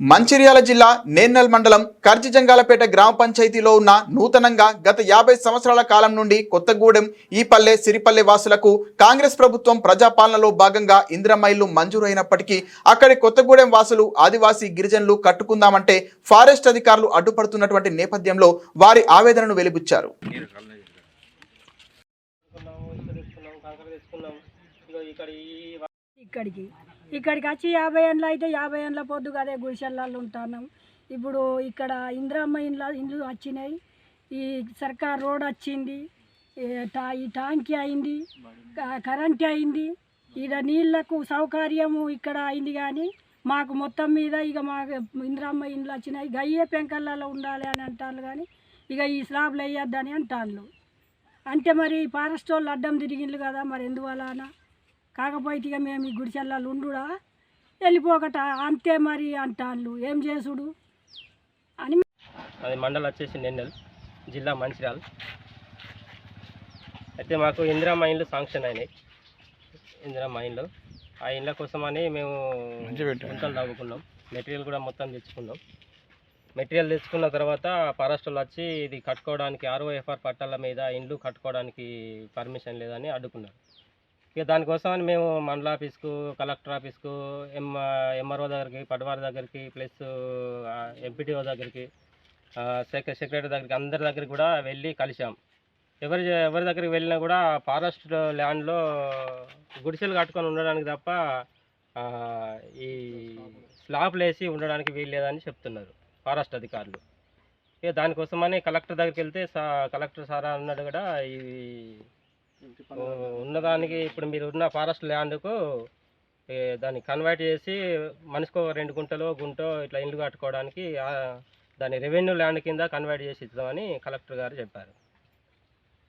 మంచిర్యాల జిల్లా నేన్నల్ మండలం కర్జిజంగాలపేట గ్రామ పంచాయతీలో ఉన్న నూతనంగా గత యాభై సంవత్సరాల కాలం నుండి కొత్తగూడెం ఈపల్లె సిరిపల్లె వాసులకు కాంగ్రెస్ ప్రభుత్వం ప్రజాపాలనలో భాగంగా ఇంద్రమైళ్ళు మంజూరైనప్పటికీ అక్కడి కొత్తగూడెం వాసులు ఆదివాసీ గిరిజనులు కట్టుకుందామంటే ఫారెస్ట్ అధికారులు అడ్డుపడుతున్నటువంటి నేపథ్యంలో వారి ఆవేదనను వెలిబుచ్చారు. ఇక్కడికి ఇక్కడికి వచ్చి యాభై ఏళ్ళు అయితే యాభై ఏళ్ళ పొద్దు అదే గుడిసెళ్ళల్లో ఉంటున్నాం ఇప్పుడు ఇక్కడ ఇందిరమ్మ ఇండ్ల ఇండ్లు వచ్చినాయి. ఈ సర్కార్ రోడ్ వచ్చింది. ఈ టా ఈ అయింది. కరెంట్ అయింది. ఇక నీళ్ళకు సౌకర్యము ఇక్కడ అయింది కానీ మాకు మొత్తం మీద ఇక మాకు ఇందిరమ్మ ఇండ్లు వచ్చినాయి. గయ్యే పెంకళ్ళలో ఉండాలి అని అంటారు కానీ ఇక ఈ స్లాబ్లు వేయొద్దని అంటారు. అంటే మరి ఫారెస్ట్ వాళ్ళు అడ్డం తిరిగిండ్రు కదా మరి ఎందువలన? కాకపోతే ఇక మేము ఈ గుడిసెల్లాలు ఉండుడా? వెళ్ళిపోకట. అంతే మరి అంటాళ్ళు ఏం చేసుడు? అని అది మండలం వచ్చేసి నెన్నెల్ జిల్లా మంచిర్యాల. అయితే మాకు ఇందిరా ఇండ్లు శాంక్షన్ అయినాయి. ఇందిరా ఇండ్లు ఆ ఇండ్ల కోసమని మేము గుంతలు తవ్వుకున్నాం. మెటీరియల్ కూడా మొత్తం తెచ్చుకున్నాం. మెటీరియల్ తెచ్చుకున్న తర్వాత ఫారెస్ట్ వాళ్ళు వచ్చి ఇది కట్టుకోవడానికి ఆర్ఓఎఫ్ఆర్ పట్టాల మీద ఇండ్లు కట్టుకోవడానికి పర్మిషన్ లేదని అడ్డుకున్నారు. ఇక దానికోసమని మేము మండల ఆఫీస్కు కలెక్టర్ ఆఫీస్కు ఎం ఎంఆర్ఓ దగ్గరికి పడవారి దగ్గరికి ప్లస్ ఎంపీటీఓ దగ్గరికి సెక్ర సెక్రటరీ దగ్గరికి అందరి దగ్గరికి కూడా వెళ్ళి కలిసాం ఎవరి ఎవరి దగ్గరికి వెళ్ళినా కూడా ఫారెస్ట్ ల్యాండ్లో గుడిసెలు కట్టుకొని ఉండడానికి తప్ప ఈ స్లాబ్లు వేసి ఉండడానికి వీల్లేదని చెప్తున్నారు ఫారెస్ట్ అధికారులు. ఇక దానికోసమని కలెక్టర్ దగ్గరికి వెళ్తే సా కలెక్టర్ సార్ అన్నాడు కూడా ఈ ఉన్నదానికి ఇప్పుడు మీరు ఉన్న ఫారెస్ట్ ల్యాండ్కు దాన్ని కన్వర్ట్ చేసి మనిషికి ఒక రెండు గుంటలు గుంటో ఇట్లా ఇల్లు కట్టుకోవడానికి దాన్ని రెవెన్యూ ల్యాండ్ కింద కన్వర్ట్ చేసి ఇద్దామని కలెక్టర్ గారు చెప్పారు.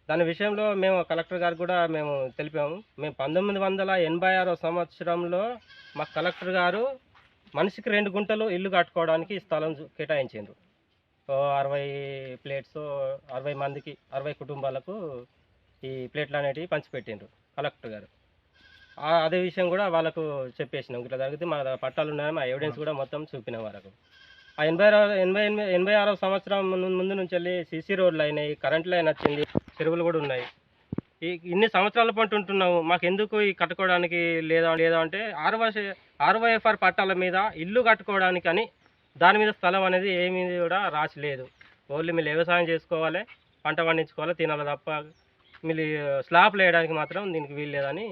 దాని విషయంలో మేము కలెక్టర్ గారు కూడా మేము తెలిపాము. మేము పంతొమ్మిది వందల ఎనభై ఆరో సంవత్సరంలో మా కలెక్టర్ గారు మనిషికి రెండు గుంటలు ఇల్లు కట్టుకోవడానికి స్థలం కేటాయించారు కేటాయించిండ్రు. అరవై ప్లేట్స్ అరవై మందికి అరవై కుటుంబాలకు ఈ ప్లేట్లు అనేటివి పంచిపెట్టిండ్రు కలెక్టర్ గారు. అదే విషయం కూడా వాళ్ళకు చెప్పేసినాం. ఇట్లా జరిగితే మా పట్టాలు ఉన్నాయని మా ఎవిడెన్స్ కూడా మొత్తం చూపినాం వరకు ఆ ఎనభై ఆరో ఎనభై ఎనిమిది ఎనభై ఆరో సంవత్సరం ముందు ముందు నుంచి వెళ్ళి సీసీ రోడ్లు అయినాయి కరెంట్ లైన్ వచ్చింది చెరువులు కూడా ఉన్నాయి. ఈ ఇన్ని సంవత్సరాల పాటు ఉంటున్నాము. మాకు ఎందుకు ఈ కట్టుకోవడానికి లేదా లేదా అంటే ఆర్వై ఆర్వైఎఫ్ఆర్ పట్టాల మీద ఇల్లు కట్టుకోవడానికి అని దాని మీద స్థలం అనేది ఏమీ కూడా రాసి లేదు. ఓన్లీ మీరు వ్యవసాయం చేసుకోవాలి పంట పండించుకోవాలి తినాలి తప్ప మీరు స్లాబ్లు వేయడానికి మాత్రం దీనికి వీలు లేదని